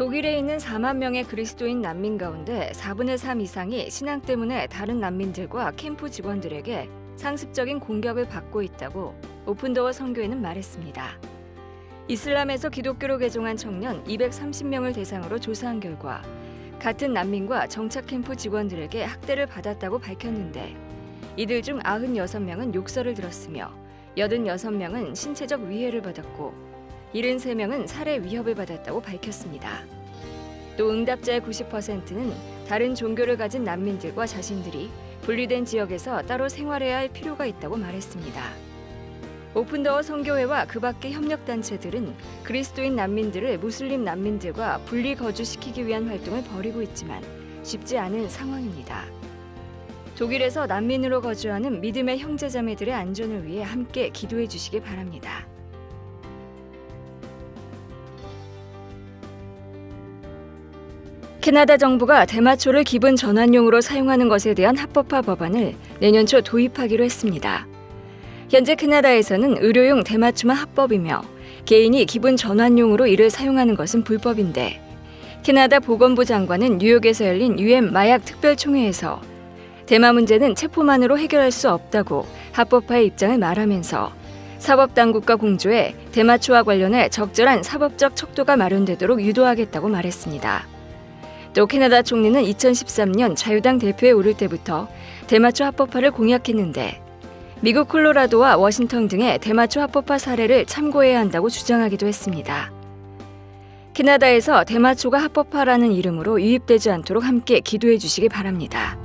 독일에 있는 4만 명의 그리스도인 난민 가운데 4분의 3 이상이 신앙 때문에 다른 난민들과 캠프 직원들에게 상습적인 공격을 받고 있다고 오픈도어 선교회는 말했습니다. 이슬람에서 기독교로 개종한 청년 230명을 대상으로 조사한 결과 같은 난민과 정착 캠프 직원들에게 학대를 받았다고 밝혔는데 이들 중 96명은 욕설을 들었으며 86명은 신체적 위해를 받았고 73명은 살해 위협을 받았다고 밝혔습니다. 또 응답자의 90%는 다른 종교를 가진 난민들과 자신들이 분리된 지역에서 따로 생활해야 할 필요가 있다고 말했습니다. 오픈더어 선교회와 그 밖의 협력 단체들은 그리스도인 난민들을 무슬림 난민들과 분리 거주시키기 위한 활동을 벌이고 있지만 쉽지 않은 상황입니다. 독일에서 난민으로 거주하는 믿음의 형제자매들의 안전을 위해 함께 기도해 주시기 바랍니다. 캐나다 정부가 대마초를 기분 전환용으로 사용하는 것에 대한 합법화 법안을 내년 초 도입하기로 했습니다. 현재 캐나다에서는 의료용 대마초만 합법이며 개인이 기분 전환용으로 이를 사용하는 것은 불법인데 캐나다 보건부 장관은 뉴욕에서 열린 유엔 마약 특별총회에서 대마 문제는 체포만으로 해결할 수 없다고 합법화의 입장을 말하면서 사법 당국과 공조해 대마초와 관련해 적절한 사법적 척도가 마련되도록 유도하겠다고 말했습니다. 또 캐나다 총리는 2013년 자유당 대표에 오를 때부터 대마초 합법화를 공약했는데 미국 콜로라도와 워싱턴 등의 대마초 합법화 사례를 참고해야 한다고 주장하기도 했습니다. 캐나다에서 대마초가 합법화라는 이름으로 유입되지 않도록 함께 기도해 주시기 바랍니다.